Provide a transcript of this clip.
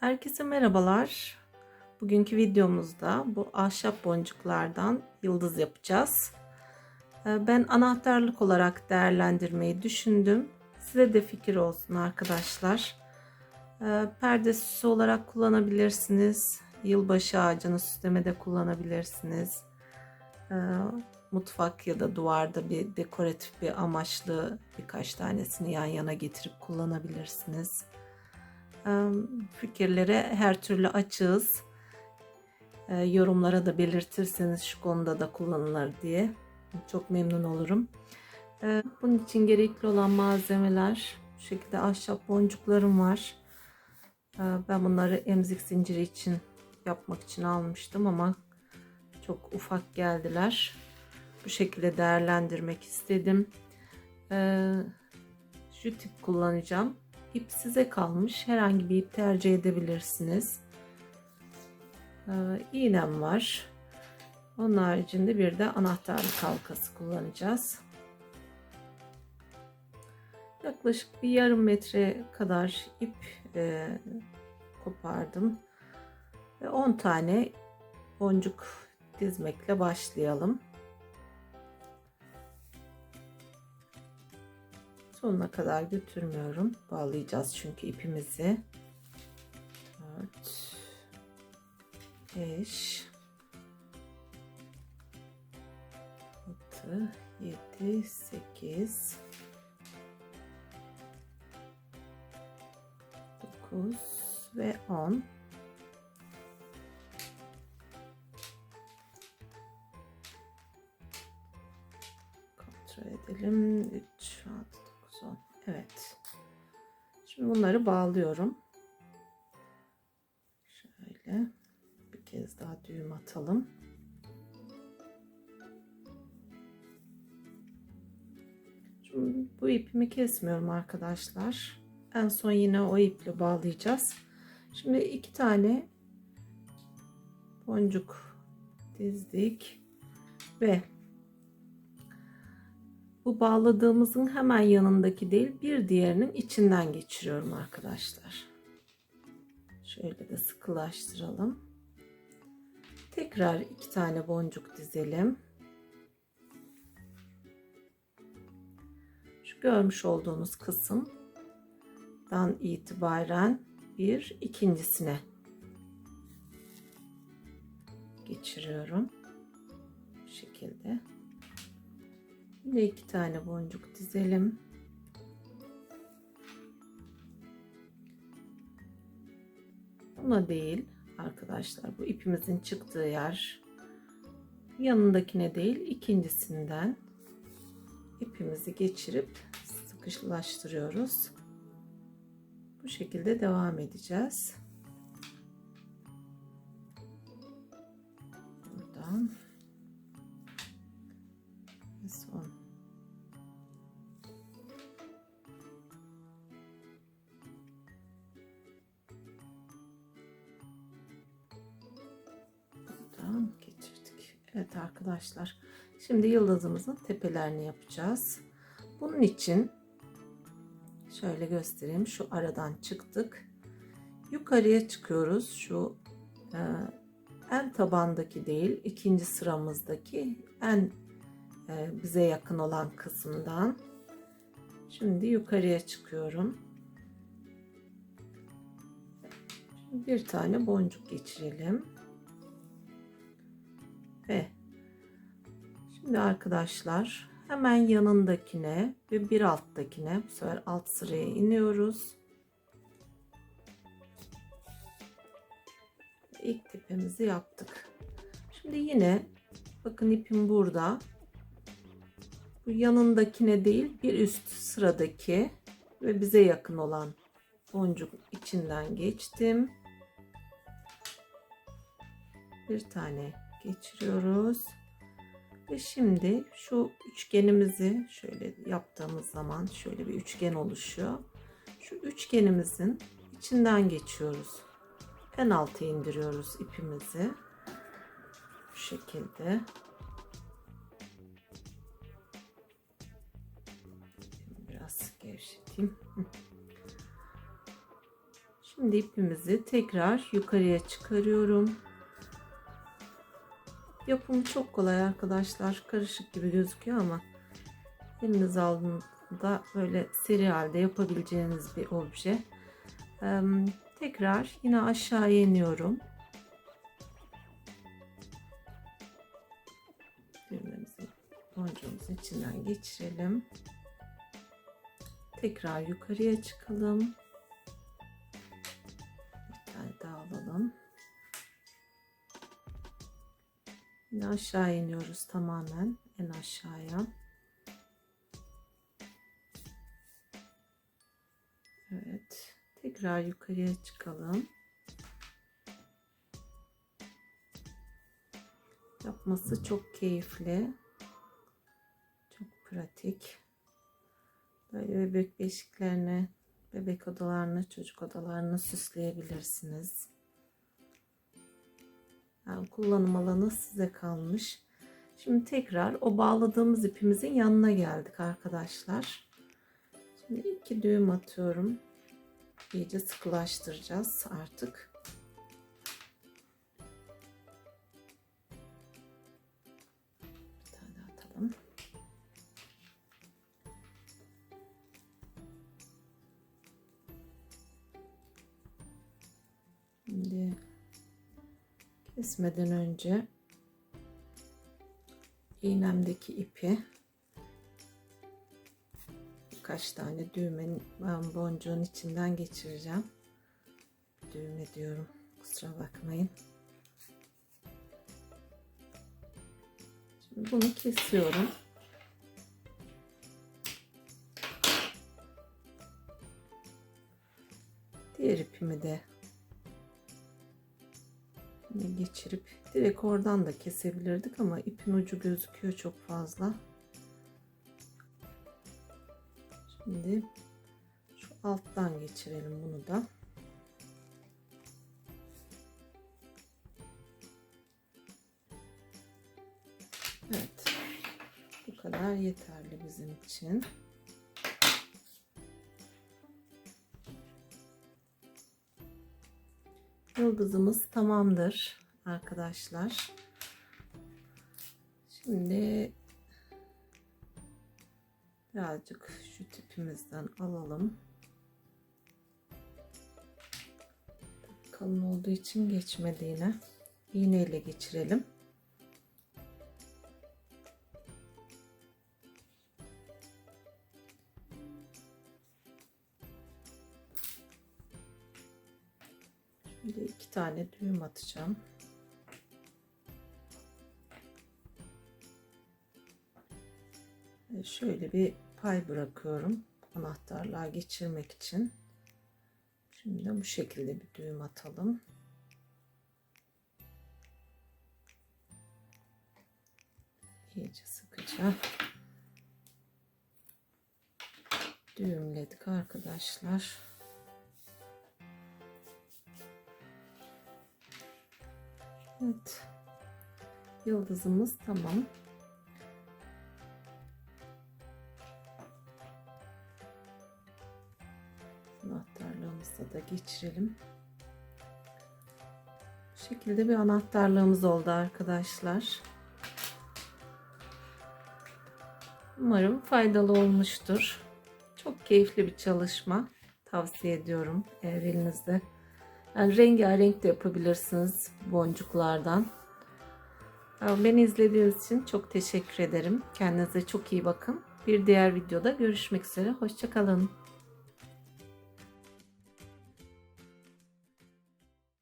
Herkese merhabalar. Bugünkü videomuzda bu ahşap boncuklardan yıldız yapacağız. Ee, Ben anahtarlık olarak değerlendirmeyi düşündüm. Size de fikir olsun arkadaşlar. Ee, Perde süsü olarak kullanabilirsiniz. Yılbaşı ağacını süslemede kullanabilirsiniz. Ee, Mutfak ya da duvarda bir dekoratif bir amaçlı birkaç tanesini yan yana getirip kullanabilirsiniz. Fikirlere her türlü açığız. Ee, Yorumlara da belirtirseniz şu konuda da kullanılır diye çok memnun olurum. Ee, Bunun için gerekli olan malzemeler bu şekilde ahşap boncuklarım var. Ee, Ben bunları emzik zinciri için yapmak için almıştım ama çok ufak geldiler. Bu şekilde değerlendirmek istedim. Ee, Şu tip kullanacağım. İp size kalmış. Herhangi bir ip tercih edebilirsiniz. Ee, iğnem var. Onun haricinde bir de anahtarlık halkası kullanacağız. Yaklaşık bir yarım metre kadar ip e, kopardım. Ve 10 tane boncuk dizmekle başlayalım. Sonuna kadar götürmüyorum. Bağlayacağız çünkü ipimizi. 4 5 6 7 8 9 ve 10 bunları bağlıyorum. Şöyle bir kez daha düğüm atalım. Bu ipimi kesmiyorum arkadaşlar. En son yine o iple bağlayacağız. Şimdi iki tane boncuk dizdik ve bu bağladığımızın hemen yanındaki değil bir diğerinin içinden geçiriyorum arkadaşlar. Şöyle de sıkılaştıralım. Tekrar iki tane boncuk dizelim. Şu görmüş olduğunuz kısımdan itibaren bir ikincisine geçiriyorum. Bu şekilde. Yine iki tane boncuk dizelim. Buna değil arkadaşlar bu ipimizin çıktığı yer yanındakine değil ikincisinden ipimizi geçirip sıkışlaştırıyoruz. Bu şekilde devam edeceğiz. Buradan Evet arkadaşlar. Şimdi yıldızımızın tepelerini yapacağız. Bunun için şöyle göstereyim. Şu aradan çıktık. Yukarıya çıkıyoruz. Şu e, en tabandaki değil, ikinci sıramızdaki en e, bize yakın olan kısımdan. Şimdi yukarıya çıkıyorum. Şimdi bir tane boncuk geçirelim. Ve şimdi arkadaşlar hemen yanındakine ve bir alttakine bu sefer alt sıraya iniyoruz. İlk tepemizi yaptık. Şimdi yine bakın ipim burada bu yanındakine değil bir üst sıradaki ve bize yakın olan boncuk içinden geçtim. Bir tane geçiriyoruz. Ve şimdi şu üçgenimizi şöyle yaptığımız zaman şöyle bir üçgen oluşuyor. Şu üçgenimizin içinden geçiyoruz. En alta indiriyoruz ipimizi. Bu şekilde. Biraz gevşeteyim. Şimdi ipimizi tekrar yukarıya çıkarıyorum. Yapımı çok kolay arkadaşlar. Karışık gibi gözüküyor ama eliniz aldığında böyle seri halde yapabileceğiniz bir obje. Ee, tekrar yine aşağıya iniyorum. Düğmemizi boncuğumuzun içinden geçirelim. Tekrar yukarıya çıkalım. Yine aşağı iniyoruz tamamen en aşağıya. Evet. Tekrar yukarıya çıkalım. Yapması çok keyifli. Çok pratik. Böyle bebek beşiklerini, bebek odalarını, çocuk odalarını süsleyebilirsiniz. Yani kullanım alanı size kalmış. Şimdi tekrar o bağladığımız ipimizin yanına geldik arkadaşlar. Şimdi iki düğüm atıyorum. İyice sıkılaştıracağız artık. Kesmeden önce iğnemdeki ipi birkaç tane düğmenin boncuğun içinden geçireceğim. Düğme diyorum. Kusura bakmayın. Şimdi bunu kesiyorum. Diğer ipimi de geçirip direkt oradan da kesebilirdik ama ipin ucu gözüküyor çok fazla. Şimdi şu alttan geçirelim bunu da. Evet. Bu kadar yeterli bizim için. Yıldızımız tamamdır arkadaşlar. Şimdi birazcık şu tipimizden alalım. Kalın olduğu için geçmedi yine. İğneyle geçirelim. Şimdi iki tane düğüm atacağım. Ve şöyle bir pay bırakıyorum anahtarlığa geçirmek için. Şimdi de bu şekilde bir düğüm atalım. İyice sıkıca düğümledik arkadaşlar. Evet. Yıldızımız tamam. Anahtarlığımızı da geçirelim. Bu şekilde bir anahtarlığımız oldu arkadaşlar. Umarım faydalı olmuştur. Çok keyifli bir çalışma. Tavsiye ediyorum eğer elinizde yani rengarenk de yapabilirsiniz boncuklardan. Beni izlediğiniz için çok teşekkür ederim. Kendinize çok iyi bakın. Bir diğer videoda görüşmek üzere. Hoşçakalın.